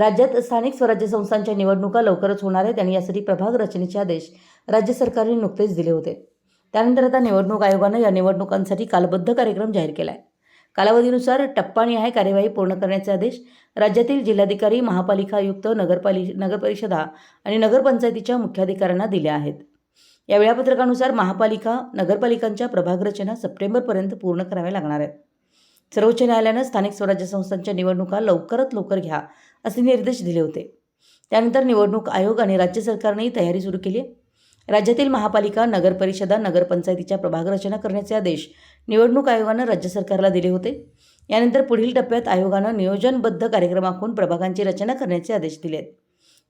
राज्यात स्थानिक स्वराज्य संस्थांच्या निवडणुका लवकरच होणार आहेत आणि यासाठी प्रभाग रचनेचे आदेश राज्य सरकारने नुकतेच दिले होते. त्यानंतर आता निवडणूक आयोगानं या निवडणुकांसाठी कालबद्ध कार्यक्रम जाहीर केला आहे कालावधीनुसार टप्पानिहाय कार्यवाही पूर्ण करण्याचे आदेश राज्यातील जिल्हाधिकारी महापालिका आयुक्त नगरपालि नगरपरिषदा आणि नगरपंचायतीच्या मुख्याधिकाऱ्यांना दिल्या आहेत. या वेळापत्रकानुसार महापालिका नगरपालिकांच्या प्रभाग रचना सप्टेंबरपर्यंत पूर्ण कराव्या लागणार आहेत. सर्वोच्च न्यायालयानं स्थानिक स्वराज्य संस्थांच्या निवडणुका लवकरात लवकर घ्या असे निर्देश दिले होते. त्यानंतर निवडणूक आयोग आणि राज्य सरकारनेही तयारी सुरू केली आहे. राज्यातील महापालिका नगरपरिषदा नगरपंचायतीच्या प्रभाग रचना करण्याचे आदेश निवडणूक आयोगानं राज्य सरकारला दिले होते. यानंतर पुढील टप्प्यात आयोगानं नियोजनबद्ध कार्यक्रम आखून प्रभागांची रचना करण्याचे आदेश दिले आहेत.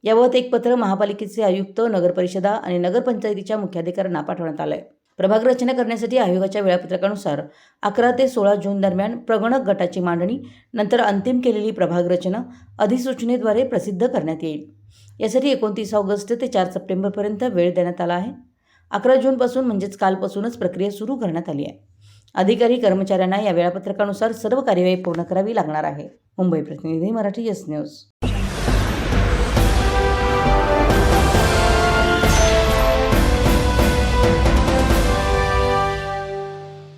याबाबत एक पत्र महापालिकेचे आयुक्त नगरपरिषदा आणि नगरपंचायतीच्या मुख्याधिकाऱ्यांना पाठवण्यात आलं आहे प्रभाग रचना करण्यासाठी आयोगाच्या वेळापत्रकानुसार अकरा ते सोळा जून दरम्यान प्रगणक गटाची मांडणी नंतर अंतिम केलेली प्रभाग रचना अधिसूचनेद्वारे प्रसिद्ध करण्यात येईल. यासाठी एकोणतीस ऑगस्ट ते चार सप्टेंबरपर्यंत वेळ देण्यात आला आहे. अकरा जूनपासून म्हणजेच कालपासूनच प्रक्रिया सुरू करण्यात आली आहे. अधिकारी कर्मचाऱ्यांना या वेळापत्रकानुसार सर्व कार्यवाही पूर्ण करावी लागणार आहे. मुंबई प्रतिनिधी मराठी यस न्यूज.